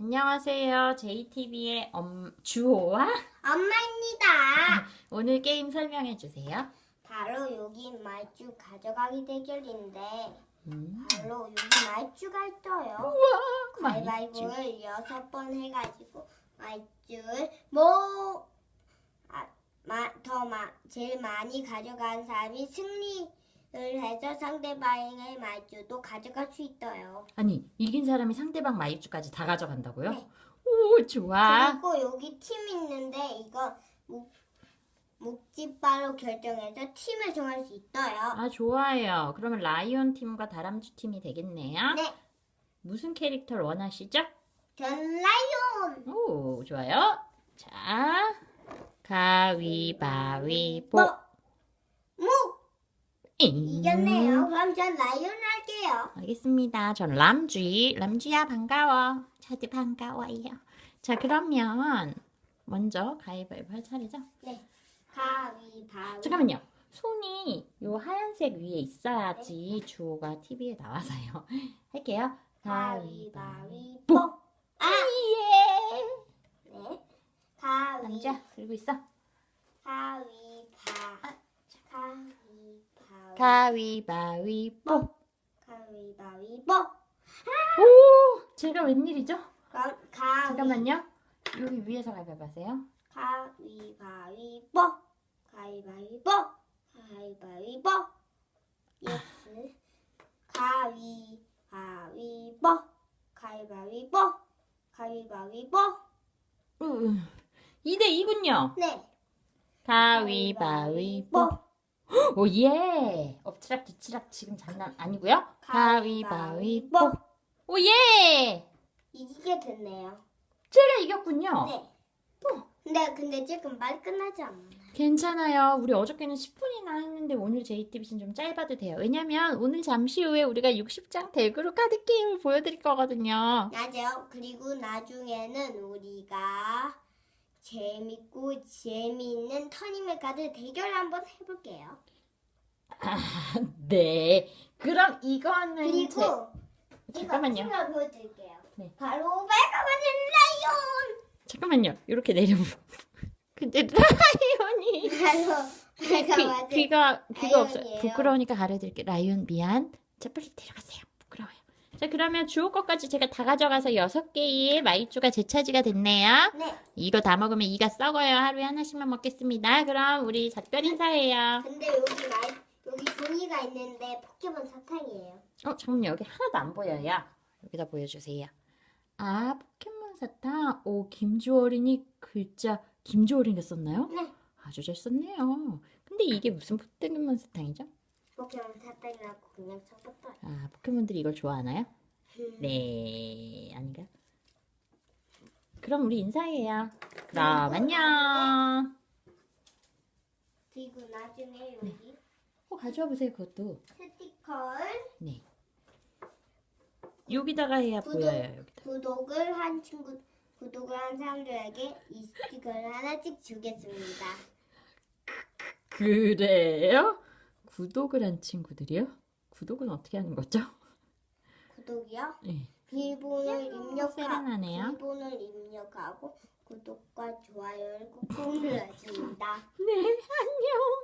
안녕하세요. JTB의 엄, 주호와 엄마입니다. 오늘 게임 설명해 주세요. 바로 여기 말주 가져가기 대결인데 음. 바로 여기 말주가 있어요. 말주. 가위바위보를 여섯 번 해가지고 말주를 뭐 아, 마, 더 마, 제일 많이 가져간 사람이 승리를 해서 상대방의 말주도 가져갈 수 있어요. 아니 이긴 사람이 상대방 마이주까지 다 가져간다고요? 네. 오 좋아. 그리고 여기 팀 있는데 이거 묵, 묵지바로 결정해서 팀을 정할 수 있어요. 아 좋아요. 그러면 라이온 팀과 다람쥐 팀이 되겠네요. 네, 무슨 캐릭터를 원하시죠? 전 라이온. 오 좋아요. 자 가위바위보. 뭐? 이겼네요. 그럼 전 라이온 할게요. 알겠습니다. 전 람쥐. 람쥐야 반가워. 저도 반가워요. 자 그러면 먼저 가위바위보 할 차례죠? 네, 가위바위보. 잠깐만요. 손이 요 하얀색 위에 있어야지 주호가 TV에 나와서요. 할게요. 가위바위보. 아, 예. 네. 가위. 남자 들고 있어. 가위바. 가위바위. 가위바위보. 가위바위보. 오, 제가 웬일이죠? 그럼 가위. 잠깐만요. 여기 위에서 가위바위보 하세요. 가위바위보. 가위바위보. 가위바위보. 예스. 가위바위보. 가위바위보. 가위바위보. 2대 2군요. 네. 가위바위보. 오 예. 엎치락 뒤치락 지금 장난 아니고요. 가위바위보. 오 예. 이기게 됐네요. 제가 이겼군요. 네. 근데 근데 지금 말 끝나지 않았나요? 괜찮아요. 우리 어저께는 10분이나 했는데 오늘 JTBC는 좀 짧아도 돼요. 왜냐면 오늘 잠시 후에 우리가 60장 대그룹 카드 게임을 보여드릴 거거든요. 맞아요. 그리고 나중에는 우리가 재밌고 재미있는 터니메 카드 대결 한번 해볼게요. 네. 그럼 이거는 그리고 제... 이거 잠깐만요. 제가 보여드릴게요. 네. 바로 빨간 라이온. 잠깐만요. 이렇게 내려보. 근데 라이온이 바로 빨간 귀, 귀가 귀가 없어요. 부끄러우니까 가려드릴게요. 라이온 미안. 자 빨리 데려가세요. 부끄러워요. 자 그러면 주호 것까지 제가 다 가져가서 여섯 개의 마이쮸가 제 차지가 됐네요. 네. 이거 다 먹으면 이가 썩어요. 하루에 하나씩만 먹겠습니다. 그럼 우리 작별 인사해요. 근데 여기 마이 여기 종이가 있는데 포켓몬 사탕이에요. 어 잠깐만요. 여기 하나도 안 보여요. 여기다 보여주세요. 아 포켓몬 사탕. 오 김주어린이 글자 김주어린이 썼나요? 네. 아주 잘 썼네요. 근데 이게 무슨 포켓몬 사탕이죠? 포켓몬 사탕이라고 그냥 적었어요. 아 포켓몬들이 이걸 좋아하나요? 네, 아닌가? 그럼 우리 인사해요. 그럼 안녕. 그리고 나중에 여기 어, 가져와 보세요, 그것도. 스티커를 네. 여기다가 해야 구독. 보여요, 여기다. 구독을 한 친구 구독을 한 사람들에게 이 스티커를 하나씩 주겠습니다. 그래요? 구독을 한 친구들이요? 구독은 어떻게 하는 거죠? 구독이요? 네. 비밀번호를 입력하 세련하네요. 비밀번호를 입력하고 구독과 좋아요를 꾹꾹 눌러줍니다. 네, 안녕.